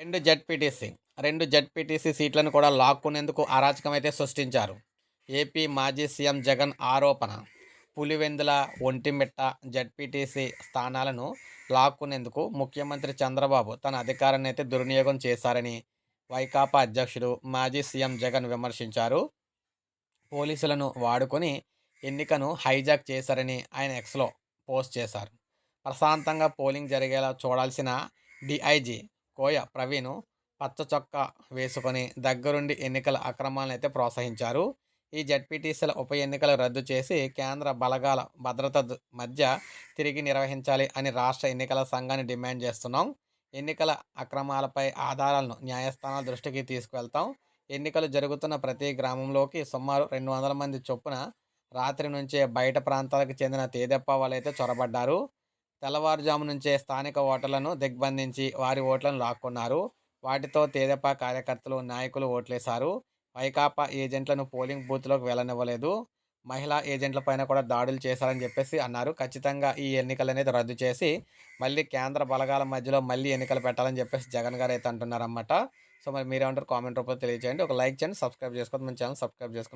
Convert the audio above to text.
రెండు జడ్పీటీసీ రెండు జడ్పీటీసీ సీట్లను కూడా లాక్కునేందుకు అరాచకం అయితే సృష్టించారు. ఏపీ మాజీ సీఎం జగన్ ఆరోపణ పులివెందుల ఒంటిమిట్ట జడ్పీటీసీ స్థానాలను లాక్కునేందుకు ముఖ్యమంత్రి చంద్రబాబు తన అధికారాన్ని అయితే దుర్వినియోగం చేశారని వైకాపా అధ్యక్షుడు మాజీ సీఎం జగన్ విమర్శించారు. పోలీసులను వాడుకొని ఎన్నికను హైజాక్ చేశారని ఆయన ఎక్స్లో పోస్ట్ చేశారు. ప్రశాంతంగా పోలింగ్ జరిగేలా చూడాల్సిన డిఐజీ కోయ ప్రవీణ్ పచ్చ చొక్కా వేసుకొని దగ్గరుండి ఎన్నికల అక్రమాలను అయితే ప్రోత్సహించారు. ఈ జడ్పీటీసీల ఉప ఎన్నికలు రద్దు చేసి కేంద్ర బలగాల భద్రత మధ్య తిరిగి నిర్వహించాలి అని రాష్ట్ర ఎన్నికల సంఘాన్ని డిమాండ్ చేస్తున్నాం. ఎన్నికల అక్రమాలపై ఆధారాలను న్యాయస్థానాల దృష్టికి తీసుకువెళ్తాం. ఎన్నికలు జరుగుతున్న ప్రతి గ్రామంలోకి సుమారు రెండు వందల మంది చొప్పున రాత్రి నుంచే బయట ప్రాంతాలకు చెందిన తేదెప్ప వాళ్ళైతే చొరబడ్డారు. తెల్లవారుజాము నుంచే స్థానిక ఓటర్లను దిగ్బంధించి వారి ఓట్లను లాక్కున్నారు. వాటితో తేదెపా కార్యకర్తలు నాయకులు ఓట్లేశారు. వైకాపా ఏజెంట్లను పోలింగ్ బూత్లోకి వెళ్ళనివ్వలేదు. మహిళా ఏజెంట్ల పైన కూడా దాడులు చేశారని చెప్పేసి అన్నారు. ఖచ్చితంగా ఈ ఎన్నికలు అనేది రద్దు చేసి మళ్ళీ కేంద్ర బలగాల మధ్యలో మళ్ళీ ఎన్నికలు పెట్టాలని చెప్పేసి జగన్ గారు అయితే అంటున్నారన్నమాట. సో మరి మీరేమంటారు? కామెంట్ రూపంలో తెలియజేయండి ఒక లైక్ చేయండి. సబ్స్క్రైబ్ చేసుకోండి మన ఛానల్ సబ్స్క్రైబ్ చేసుకోండి.